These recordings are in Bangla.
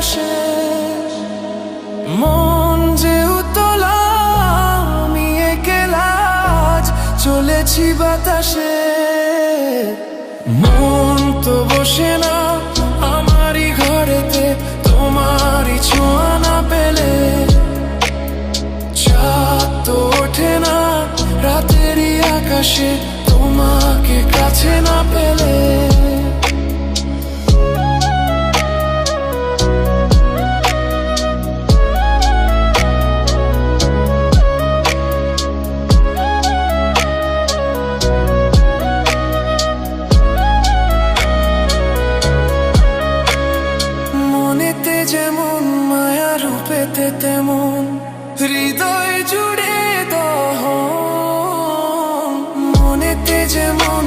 আকাশে, মন যে আমি একেলা চলেছি বাতাসে। মন তো বসে না আমারই ঘরেতে, তোমারই ছোঁয়া না পেলে। চাঁদ তো ওঠে না রাতেরই আকাশে, তোমাকে কাছে না পেলে। রূপেতে তেমন হৃদয় জুড়ে দহ মনেতে যেমন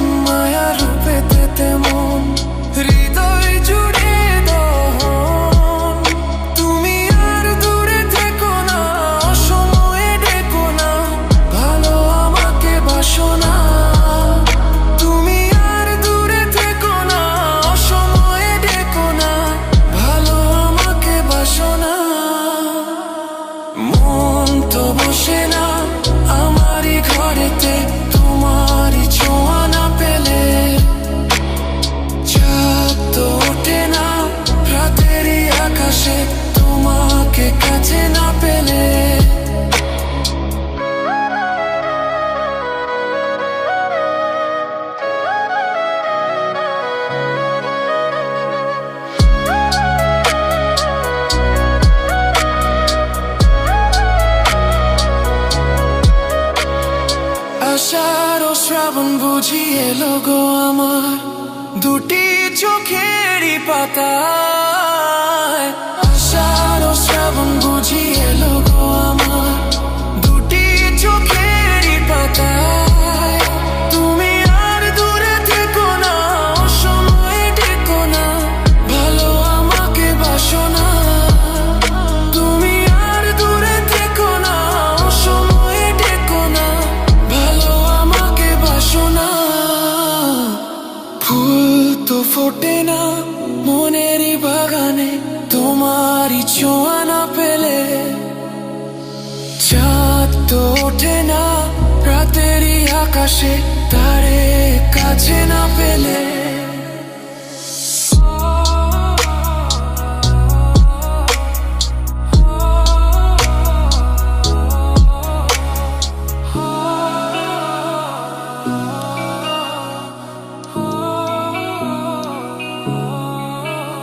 আকাশে তোমাকে কাছে না পেলে। আষাঢ় শ্রাবণ বুঝি এলো গো আমার। দুটি চোখেরই পাতায় শ্রাবণ বুঝি এলো আমার। দুটি চোখেরই পাতায়। তুমি আর দূরে থেকো ডেকো না। ভালো আমাকে বাসো তুমি আর দূরে থেকো ডেকো না। ভালো আমাকে বাসো ফুল তো ফোটে না বাগানে তোমারই ছোঁয়া না পেলে চাঁদ তো ওঠে না রাতেরই আকাশে তারে কাছে না পেলে।